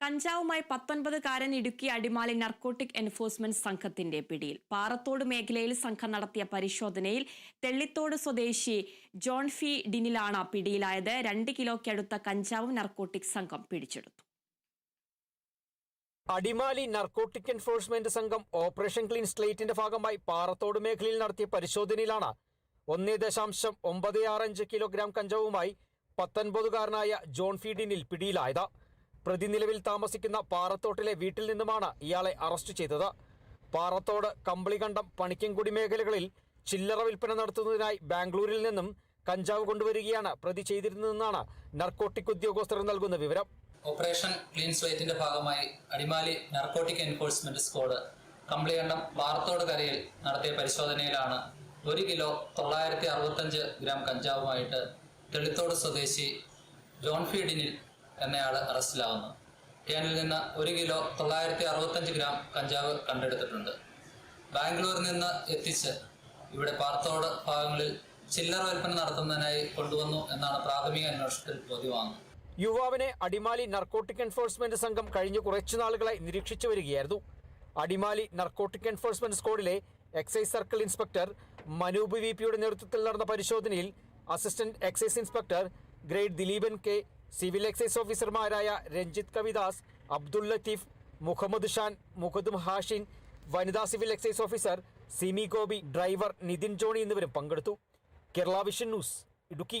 കഞ്ചാവുമായി പത്തൊൻപതുകാരൻ Idukki Adimali narcotic enforcement സംഘത്തിന്റെ പിടിയിൽ. പാറത്തോട് മേഖലയിൽ സംഘം നടത്തിയ പരിശോധനയിൽ തെള്ളിത്തോട് സ്വദേശി ജോൺ ഫി ഡിനിലാണ് പിടിയിലായത്. രണ്ട് കിലോയ്ക്കടുത്ത കഞ്ചാവും നർക്കോട്ടിക് സംഘം പിടിച്ചെടുത്തു. അടിമാലി നർക്കോട്ടിക് എൻഫോഴ്സ്മെന്റ് സംഘം ഓപ്പറേഷൻ ക്ലീൻ സ്ലേറ്റിന്റെ ഭാഗമായി പാറത്തോട് മേഖലയിൽ നടത്തിയ പരിശോധനയിലാണ് ഒന്നേ ദശാംശം ഒമ്പത് ആറ് അഞ്ച് കിലോഗ്രാം കഞ്ചാവുമായി പത്തൊൻപതുകാരനായ ജോൺ ഫീഡിനിൽ പിടിയിലായത്. പ്രതി നിലവിൽ താമസിക്കുന്ന പാറത്തോട്ടിലെ വീട്ടിൽ നിന്നുമാണ് ഇയാളെ അറസ്റ്റ് ചെയ്തത്. പാറത്തോട് കമ്പിളികണ്ടം പണിക്കൻകുടി മേഖലകളിൽ ചില്ലറ വിൽപ്പന നടത്തുന്നതിനായി ബാംഗ്ലൂരിൽ നിന്നും കഞ്ചാവ് കൊണ്ടുവരികയാണ് പ്രതി ചെയ്തിരുന്നതെന്നാണ് നർക്കോട്ടിക് ഉദ്യോഗസ്ഥർ നൽകുന്ന വിവരം. ഓപ്പറേഷൻ ക്ലീൻ സ്ലേറ്റിന്റെ ഭാഗമായി Adimali narcotic enforcement squad Kambilikandam Parathodu കരയിൽ നടത്തിയ പരിശോധനയിലാണ് ഒരു കിലോ തൊള്ളായിരത്തി അറുപത്തഞ്ച് ഗ്രാം കഞ്ചാവുമായിട്ട് തെളിത്തോട് സ്വദേശി ജോൺ ഫീഡിനിൽ എന്നയാൾ അറസ്റ്റിലാവുന്നു. ക്യാനിൽ നിന്ന് ഒരു കിലോ തൊള്ളായിരത്തി അറുപത്തഞ്ച് ഗ്രാം കഞ്ചാവ് കണ്ടെടുത്തിട്ടുണ്ട്. ബാംഗ്ലൂരിൽ നിന്ന് എത്തിച്ച് ഇവിടെ പാർത്തോട് ഭാഗങ്ങളിൽ ചില്ലറ വിൽപ്പന നടത്തുന്നതിനായി കൊണ്ടുവന്നു എന്നാണ് പ്രാഥമിക അന്വേഷണത്തിൽ ബോധ്യമാകുന്നത്. യുവാവിനെ അടിമാലി നർക്കോട്ടിക് എൻഫോഴ്സ്മെന്റ് സംഘം കഴിഞ്ഞ കുറച്ചു നാളുകളായി നിരീക്ഷിച്ചു വരികയായിരുന്നു. Adimali narcotic enforcement സ്ക്വാഡിലെ excise circle inspector Manoop V പിയുടെ നേതൃത്വത്തിൽ നടന്ന പരിശോധനയിൽ assistant excise inspector grade Dileepan K civil excise ഓഫീസർമാരായ രഞ്ജിത്ത് കവിദാസ് അബ്ദുൾ ലത്തീഫ് മുഹമ്മദ് ഷാൻ മുഹദ് ഹാഷിൻ വനിതാ civil excise officer Simi Gopi driver Nithin Johny എന്നിവരും പങ്കെടുത്തു. Kerala vision news Idukki.